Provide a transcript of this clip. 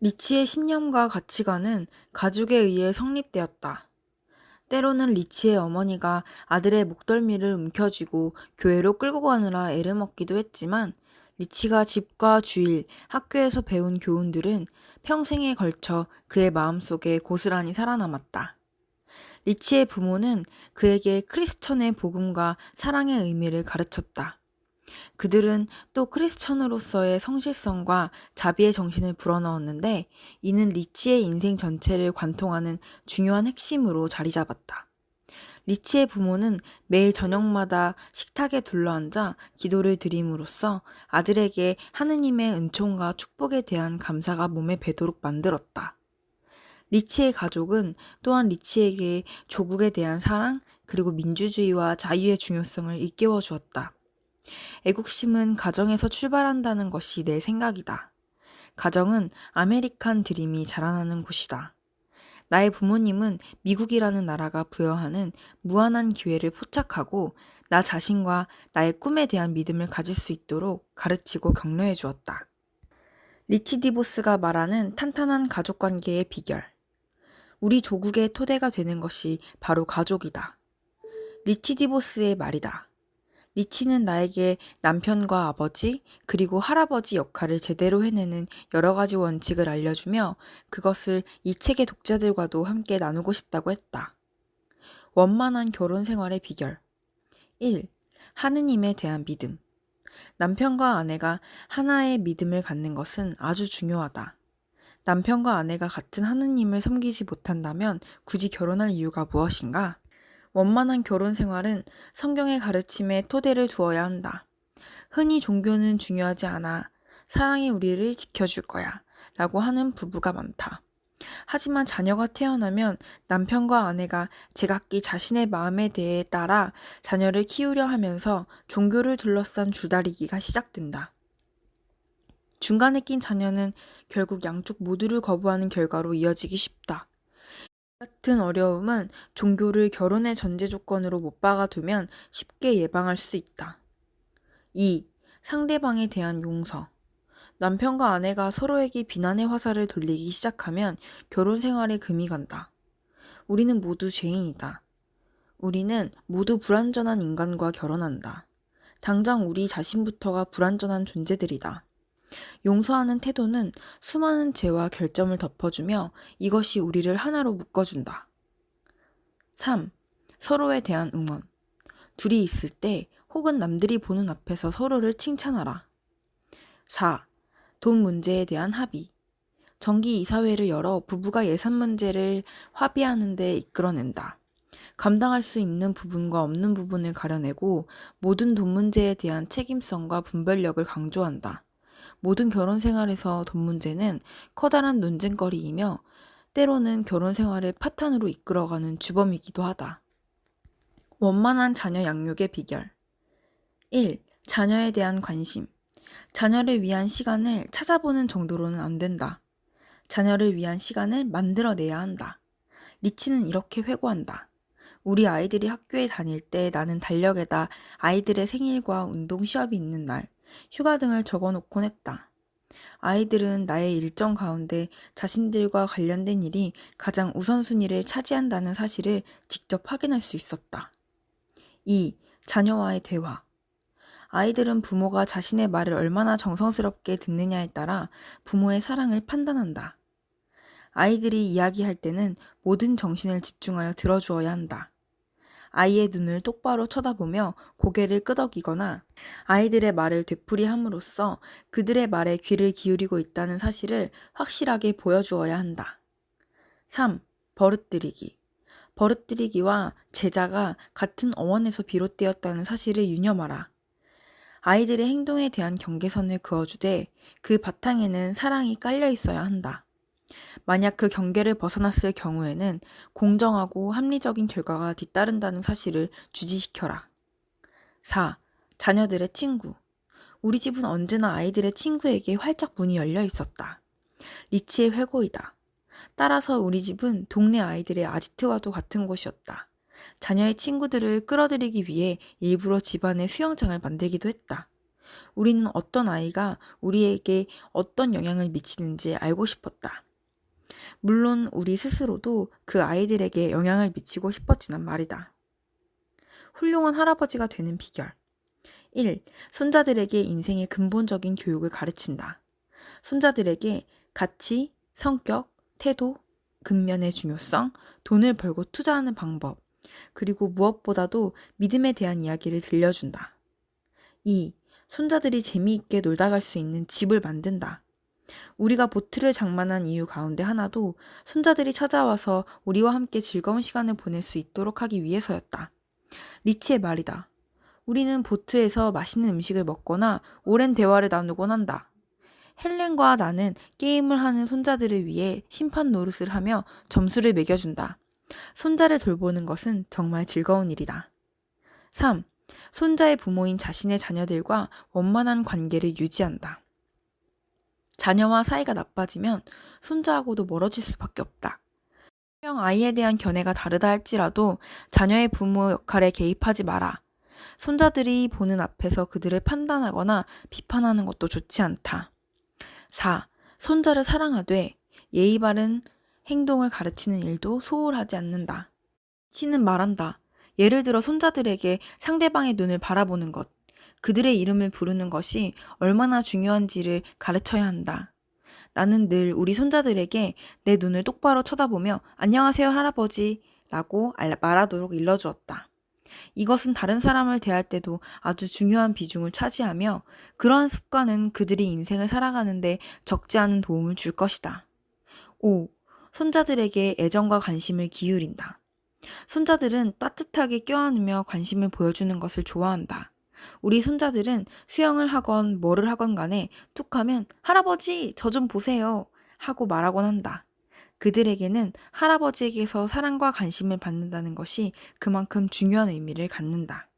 리치의 신념과 가치관은 가족에 의해 성립되었다. 때로는 리치의 어머니가 아들의 목덜미를 움켜쥐고 교회로 끌고 가느라 애를 먹기도 했지만 리치가 집과 주일, 학교에서 배운 교훈들은 평생에 걸쳐 그의 마음속에 고스란히 살아남았다. 리치의 부모는 그에게 크리스천의 복음과 사랑의 의미를 가르쳤다. 그들은 또 크리스천으로서의 성실성과 자비의 정신을 불어넣었는데 이는 리치의 인생 전체를 관통하는 중요한 핵심으로 자리 잡았다. 리치의 부모는 매일 저녁마다 식탁에 둘러앉아 기도를 드림으로써 아들에게 하느님의 은총과 축복에 대한 감사가 몸에 배도록 만들었다. 리치의 가족은 또한 리치에게 조국에 대한 사랑 그리고 민주주의와 자유의 중요성을 일깨워 주었다. 애국심은 가정에서 출발한다는 것이 내 생각이다. 가정은 아메리칸 드림이 자라나는 곳이다. 나의 부모님은 미국이라는 나라가 부여하는 무한한 기회를 포착하고 나 자신과 나의 꿈에 대한 믿음을 가질 수 있도록 가르치고 격려해 주었다. 리치 디보스가 말하는 탄탄한 가족 관계의 비결. 우리 조국의 토대가 되는 것이 바로 가족이다. 리치 디보스의 말이다. 리치는 나에게 남편과 아버지, 그리고 할아버지 역할을 제대로 해내는 여러 가지 원칙을 알려주며 그것을 이 책의 독자들과도 함께 나누고 싶다고 했다. 원만한 결혼 생활의 비결. 1. 하느님에 대한 믿음. 남편과 아내가 하나의 믿음을 갖는 것은 아주 중요하다. 남편과 아내가 같은 하느님을 섬기지 못한다면 굳이 결혼할 이유가 무엇인가? 원만한 결혼 생활은 성경의 가르침에 토대를 두어야 한다. 흔히 종교는 중요하지 않아. 사랑이 우리를 지켜줄 거야. 라고 하는 부부가 많다. 하지만 자녀가 태어나면 남편과 아내가 제각기 자신의 마음에 대해 따라 자녀를 키우려 하면서 종교를 둘러싼 줄다리기가 시작된다. 중간에 낀 자녀는 결국 양쪽 모두를 거부하는 결과로 이어지기 쉽다. 같은 어려움은 종교를 결혼의 전제 조건으로 못 박아두면 쉽게 예방할 수 있다. 2. 상대방에 대한 용서. 남편과 아내가 서로에게 비난의 화살을 돌리기 시작하면 결혼 생활에 금이 간다. 우리는 모두 죄인이다. 우리는 모두 불완전한 인간과 결혼한다. 당장 우리 자신부터가 불완전한 존재들이다. 용서하는 태도는 수많은 죄와 결점을 덮어주며 이것이 우리를 하나로 묶어준다. 3. 서로에 대한 응원. 둘이 있을 때 혹은 남들이 보는 앞에서 서로를 칭찬하라. 4. 돈 문제에 대한 합의. 정기 이사회를 열어 부부가 예산 문제를 합의하는 데 이끌어낸다. 감당할 수 있는 부분과 없는 부분을 가려내고 모든 돈 문제에 대한 책임성과 분별력을 강조한다. 모든 결혼 생활에서 돈 문제는 커다란 논쟁거리이며 때로는 결혼 생활을 파탄으로 이끌어가는 주범이기도 하다. 원만한 자녀 양육의 비결 1. 자녀에 대한 관심 자녀를 위한 시간을 찾아보는 정도로는 안 된다. 자녀를 위한 시간을 만들어내야 한다. 리치는 이렇게 회고한다. 우리 아이들이 학교에 다닐 때 나는 달력에다 아이들의 생일과 운동 시합이 있는 날, 휴가 등을 적어 놓곤 했다. 아이들은 나의 일정 가운데 자신들과 관련된 일이 가장 우선순위를 차지한다는 사실을 직접 확인할 수 있었다. 2. 자녀와의 대화. 아이들은 부모가 자신의 말을 얼마나 정성스럽게 듣느냐에 따라 부모의 사랑을 판단한다. 아이들이 이야기할 때는 모든 정신을 집중하여 들어주어야 한다. 아이의 눈을 똑바로 쳐다보며 고개를 끄덕이거나 아이들의 말을 되풀이함으로써 그들의 말에 귀를 기울이고 있다는 사실을 확실하게 보여주어야 한다. 3. 버릇들이기. 버릇들이기와 제자가 같은 어원에서 비롯되었다는 사실을 유념하라. 아이들의 행동에 대한 경계선을 그어주되 그 바탕에는 사랑이 깔려 있어야 한다. 만약 그 경계를 벗어났을 경우에는 공정하고 합리적인 결과가 뒤따른다는 사실을 주지시켜라. 4. 자녀들의 친구. 우리 집은 언제나 아이들의 친구에게 활짝 문이 열려 있었다. 리치의 회고이다. 따라서 우리 집은 동네 아이들의 아지트와도 같은 곳이었다. 자녀의 친구들을 끌어들이기 위해 일부러 집안에 수영장을 만들기도 했다. 우리는 어떤 아이가 우리에게 어떤 영향을 미치는지 알고 싶었다. 물론 우리 스스로도 그 아이들에게 영향을 미치고 싶었지만 말이다. 훌륭한 할아버지가 되는 비결. 1. 손자들에게 인생의 근본적인 교육을 가르친다. 손자들에게 가치, 성격, 태도, 근면의 중요성, 돈을 벌고 투자하는 방법, 그리고 무엇보다도 믿음에 대한 이야기를 들려준다. 2. 손자들이 재미있게 놀다 갈 수 있는 집을 만든다. 우리가 보트를 장만한 이유 가운데 하나도 손자들이 찾아와서 우리와 함께 즐거운 시간을 보낼 수 있도록 하기 위해서였다. 리치의 말이다. 우리는 보트에서 맛있는 음식을 먹거나 오랜 대화를 나누곤 한다. 헬렌과 나는 게임을 하는 손자들을 위해 심판 노릇을 하며 점수를 매겨준다. 손자를 돌보는 것은 정말 즐거운 일이다. 3. 손자의 부모인 자신의 자녀들과 원만한 관계를 유지한다. 자녀와 사이가 나빠지면 손자하고도 멀어질 수밖에 없다. 분명 아이에 대한 견해가 다르다 할지라도 자녀의 부모 역할에 개입하지 마라. 손자들이 보는 앞에서 그들을 판단하거나 비판하는 것도 좋지 않다. 4. 손자를 사랑하되 예의 바른 행동을 가르치는 일도 소홀하지 않는다. 치는 말한다. 예를 들어 손자들에게 상대방의 눈을 바라보는 것, 그들의 이름을 부르는 것이 얼마나 중요한지를 가르쳐야 한다. 나는 늘 우리 손자들에게 내 눈을 똑바로 쳐다보며 안녕하세요 할아버지 라고 알- 말하도록 일러주었다. 이것은 다른 사람을 대할 때도 아주 중요한 비중을 차지하며 그러한 습관은 그들이 인생을 살아가는데 적지 않은 도움을 줄 것이다. 5. 손자들에게 애정과 관심을 기울인다. 손자들은 따뜻하게 껴안으며 관심을 보여주는 것을 좋아한다. 우리 손자들은 수영을 하건 뭐를 하건 간에 툭 하면 할아버지, 저 좀 보세요. 하고 말하곤 한다. 그들에게는 할아버지에게서 사랑과 관심을 받는다는 것이 그만큼 중요한 의미를 갖는다.